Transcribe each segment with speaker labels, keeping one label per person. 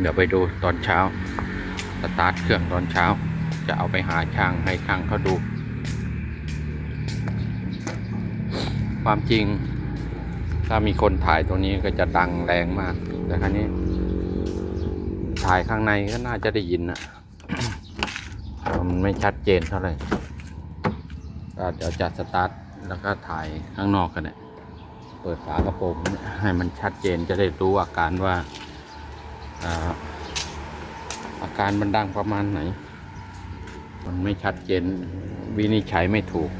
Speaker 1: เดี๋ยวไปดูตอนเช้า สตาร์ทเครื่องตอนเช้า จะเอาไปหาช่างให้ช่างเขาดู ความจริง ถ้ามีคนถ่ายตัวนี้ก็จะดังแรงมาก แต่ครั้นี้ ถ่ายข้างในก็น่าจะได้ยินนะมันไม่ชัดเจนเท่าไหร่เดี๋ยวจัดสตาร์ทแล้วก็ถ่ายข้างนอกกันเนี่ย เปิดฝากระโปรงให้มันชัดเจนจะได้รู้อาการว่า อาการมันดังประมาณไหน มันไม่ชัดเจน วินิจฉัยไม่ถูก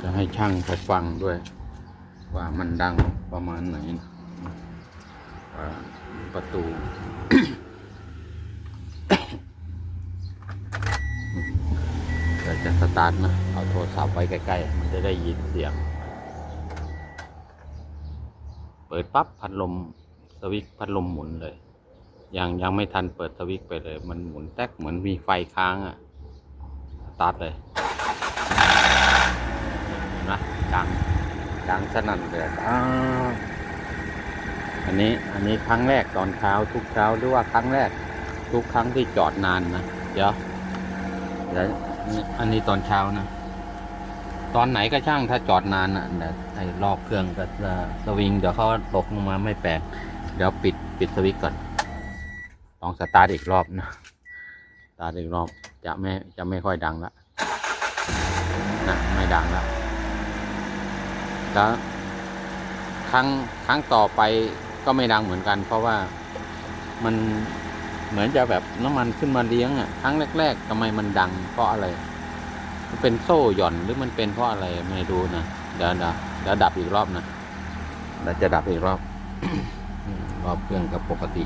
Speaker 1: จะให้ช่างเขาฟังด้วย ว่ามันดังประมาณไหน ประตูเดี๋ยวจะสตาร์ทนะ เอาโทรศัพท์ไว้ใกล้ ๆ มันจะได้ยินเสียง เปิดปั๊บพัดลมสวิตพัดลมหมุนเลย ยังยังไม่ทันเปิดสวิตไปเลย มันหมุนแตกเหมือนมีไฟค้างอะ่ะตาร์ทเลยนะดังดังสนั่นเลยอ้าอันนี้อันนี้ครั้งแรกตอนเช้าทุกเช้าหรือว่าครั้งแรก ทุกครั้งที่จอดนานนะเดี๋ยวเดี๋ยวอันนี้ตอนเช้านะ ตอนไหนก็ช่างถ้าจอดนานอะเดี๋ยวไอ้รอบเครื่องก็จะสวิงเดี๋ยวเขาตกลงมาไม่แปลกเดี๋ยวปิดปิดสวิตก่อนลองสตาร์ทอีกรอบนะสตาร์ทอีกรอบจะไม่จะไม่ค่อยดังละนะไม่ดังละแล้วครั้งครั้งต่อไปก็ไม่ดังเหมือนกัน เพราะว่ามันเหมือนจะแบบน้ำมันขึ้นมาเลี้ยงอะครั้งแรก ๆทำไมมันดังเพราะอะไร มันเป็นโซ่หย่อนหรือมันเป็นเพราะอะไรไม่รู้นะเดี๋ยวเดี๋ยวเดี๋ยวดับอีกรอบนะเดี๋ยวจะดับอีกรอบ รอบเครื่องกับปกติ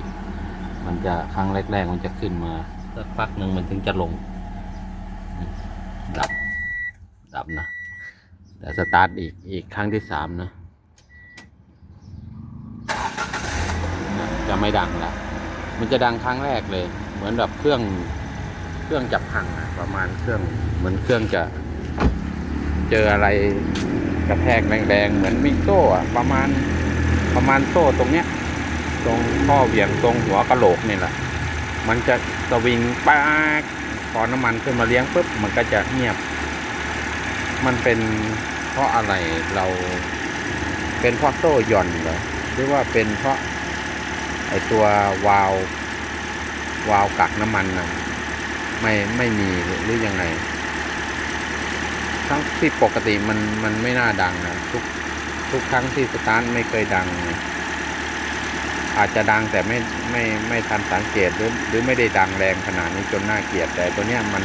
Speaker 1: มันจะครั้งแรกๆมันจะขึ้นมาสักพักหนึ่งมันถึงจะลง ดับ ดับนะเดี๋ยวสตาร์ทอีกอีกครั้งที่สามนะนะจะไม่ดังละมันจะดังครั้งแรกเลย เหมือนแบบเครื่องเครื่องจับพังอะประมาณเครื่อง เหมือนเครื่องจะเจออะไรกระแทกแรงๆ เหมือนมีโซ่ประมาณประมาณโซ่ตรงเนี้ย ตรงข้อเหวี่ยงตรงหัวกระโหลกนี่แหละ มันจะสวิงปากพอน้ำมันขึ้นมาเลี้ยงปุ๊บมันก็จะเงียบ มันเป็นเพราะอะไรเรา เป็นเพราะโซ่หย่อนเหรอหรือว่าเป็นเพราะไอตัววาล์ววาล์วกักน้ำมันนะไม่ไม่มีหรือหรือยังไง ทั้งที่ปกติมันมันไม่น่าดังนะทุกทุกครั้งที่สตาร์ทไม่เคยดังนะอาจจะดังแต่ไม่ไม่ไม่ทันสังเกตหรือหรือไม่ได้ดังแรงขนาดนี้จนน่าเกลียดแต่ตัวเนี้ยมัน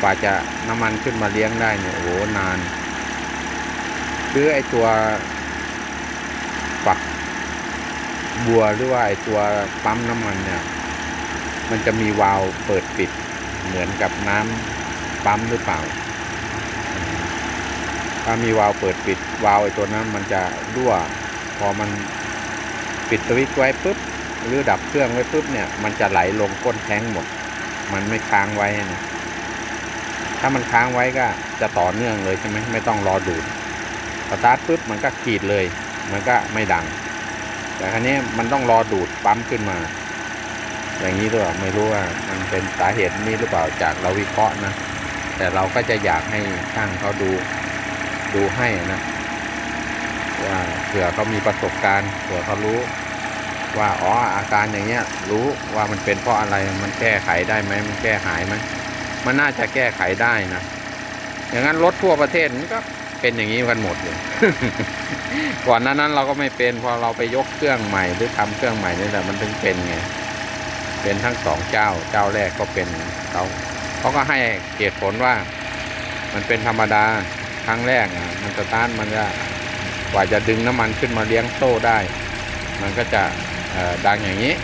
Speaker 1: กว่าจะน้ำมันขึ้นมาเลี้ยงได้เนี่ยโอ้โหนาน คือไอตัวฝักบัวหรือว่าไอตัวปั๊มน้ำมันเนี่ย มันจะมีวาล์วเปิดปิดเหมือนกับน้ำปั๊มหรือเปล่า ถ้ามีวาล์วเปิดปิดวาล์วไอตัวนั้นมันจะรั่ว พอมันปิดสวิตช์ไว้ปุ๊บหรือดับเครื่องไว้ปุ๊บเนี่ย มันจะไหลลงก้นแท้งหมด มันไม่ค้างไว้นะถ้ามันค้างไว้ก็จะต่อเนื่องเลยใช่ไหมไม่ต้องรอดูดสตาร์ทปุ๊บมันก็ขีดเลย มันก็ไม่ดัง แต่ครั้นี้มันต้องรอดูดปั๊มขึ้นมา อย่างนี้หรือเปล่าไม่รู้ว่ามันเป็นสาเหตุนี้หรือเปล่าจากเราวิเคราะห์นะแต่เราก็จะอยากให้ช่างเขาดู ดูให้นะว่าเผื่อเขามีประสบการณ์เผื่อเขารู้ ว่าอ๋ออาการอย่างเงี้ย รู้ว่ามันเป็นเพราะอะไรมันแก้ไขได้ไหมมันแก้หายไหมมันน่าจะแก้ไขได้นะอย่างนั้นรถทั่วประเทศมันก็เป็นอย่างนี้กันหมดเลยก่อนน้านั้นเราก็ไม่เป็นพอเราไปยกเครื่องใหม่หรือทำเครื่องใหม่นี่แหละมันถึงเป็นไงเป็นทั้งสองเจ้าเจ้าแรกก็เป็นเขาเขาก็ให้เหตุผลว่า มันเป็นธรรมดา ครั้งแรกอะมันสตาร์ทมันจะกว่าจะดึงน้ำมันขึ้นมาเลี้ยงโซ่ได้ มันก็จะดังอย่างนี้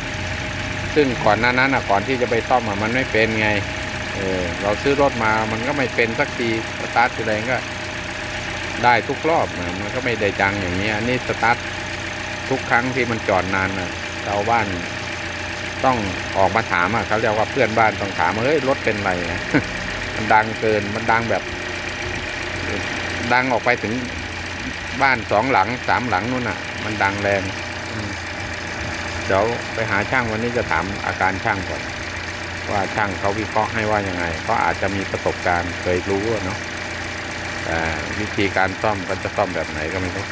Speaker 1: ซึ่งก่อนหน้านั้นอะก่อนที่จะไปซ่อมมันไม่เป็นไงเเราซื้อรถมามันก็ไม่เป็นสักทีสตาร์ททีไรก็ได้ทุกรอบนะมันก็ไม่ได้ดังอย่างนี้อันนี้สตาร์ททุกครั้งที่มันจอดนานชาวบ้านต้องออกมาถามอะเขาเรียกว่าเพื่อนบ้านต้องถามเฮ้ยรถเป็นไรอะมันดังเกินมันดังแบบ ดังออกไปถึงบ้านสองหลังสามหลังนู่นน่ะ มันดังแรงอืมเดี๋ยวไปหาช่างวันนี้จะถามอาการช่างก่อนว่าช่างเขาวิเคราะห์ให้ว่ายังไงเขาอาจจะมีประสบการณ์เคยรู้อะเนาะแต่วิธีการซ่อมก็จะซ่อมแบบไหนก็ไม่รู้